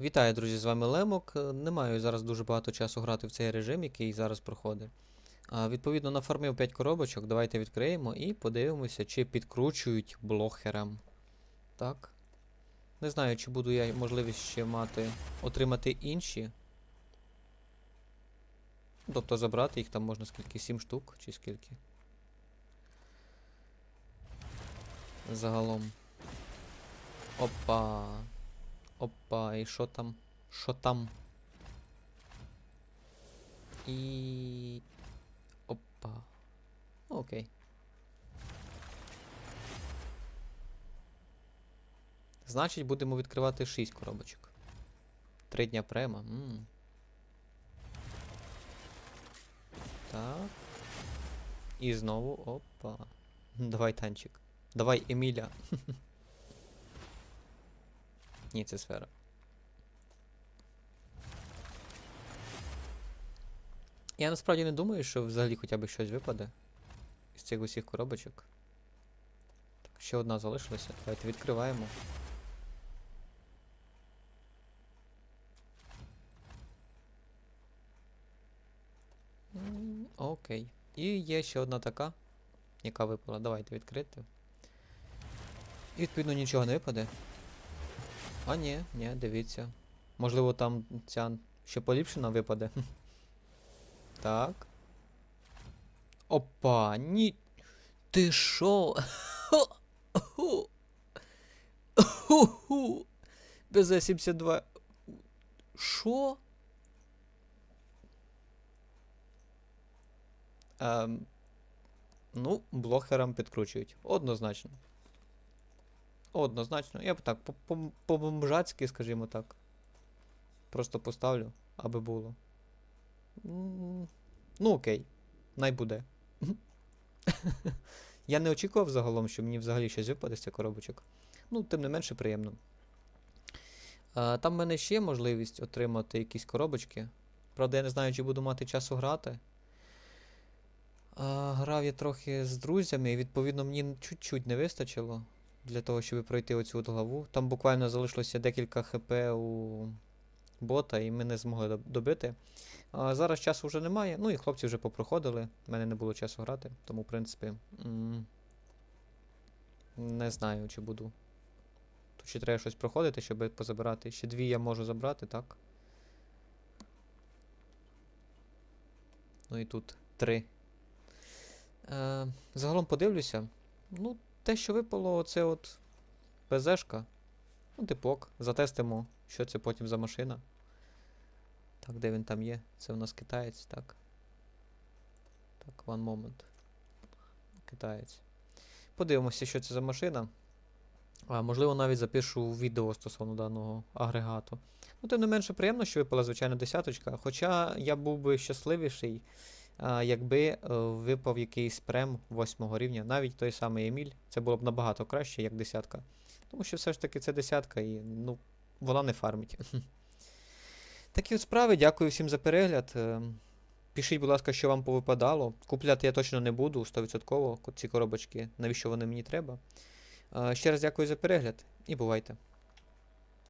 Вітаю, друзі, з вами Лемок. Е, Не маю зараз дуже багато часу грати в цей режим, який зараз проходить. Відповідно, нафармив 5 коробочок. Давайте відкриємо і подивимося, чи підкручують блохерам. Так. Не знаю, чи буду я можливість ще мати отримати інші. Тобто забрати їх там можна скільки? 7 штук чи скільки. Загалом. Опа. Опа, і що там? Що там? І. Опа. Окей. Значить, будемо відкривати 6 коробочок. Три дня према. м Так. І знову. Опа. Давай, танчик. Давай, Еміля. Ні, це сфера. Я насправді не думаю, що взагалі хоча б щось випаде із цих усіх коробочок. Так, ще одна залишилася. Давайте відкриваємо. Окей. І є ще одна така, яка випала. Давайте відкрити. І відповідно нічого не випаде. А ні, ні, дивіться. Можливо, там ця ще поліпшена випаде. Так. Опа, ні. Ти шо? БЗ-72. Шо? Ем, ну, блохерам підкручують. Однозначно. Однозначно. Я б так, по- по- по-бомжацьки, скажімо так. Просто поставлю, аби було. Ну, окей. Най буде. Я не очікував загалом, що мені взагалі щось випаде з цих коробочок. Ну, тим не менше приємно. А, там в мене ще є можливість отримати якісь коробочки. Правда, я не знаю, чи буду мати часу грати. А, грав я трохи з друзями, і відповідно мені чуть-чуть не вистачило для того, щоб пройти оцю от главу. Там буквально залишилося декілька хп у бота, і ми не змогли добити. А зараз часу вже немає. Ну і хлопці вже попроходили. У мене не було часу грати, тому, в принципі, не знаю, чи буду. Тут ще треба щось проходити, щоб позабирати. Ще дві я можу забрати, так? Ну і тут три. Е, загалом подивлюся. Ну, те, що випало, оце от ПЗшка. Ну, типок. Затестимо, що це потім за машина. Так, де він там є? Це у нас китаєць, так. Так, one moment. Китаєць. Подивимося, що це за машина. А, можливо, навіть запишу відео стосовно даного агрегату. Ну, тим не менше, приємно, що випала, звичайно, десяточка. Хоча я був би щасливіший, якби е, випав якийсь прем 8 рівня, навіть той самий Еміль. Це було б набагато краще, як десятка. Тому що все ж таки це десятка і ну, вона не фармить. Такі от справи. Дякую всім за перегляд. Е, Пишіть, будь ласка, що вам повипадало. Купляти я точно не буду 100% ці коробочки, навіщо вони мені треба. Е, Ще раз дякую за перегляд і бувайте.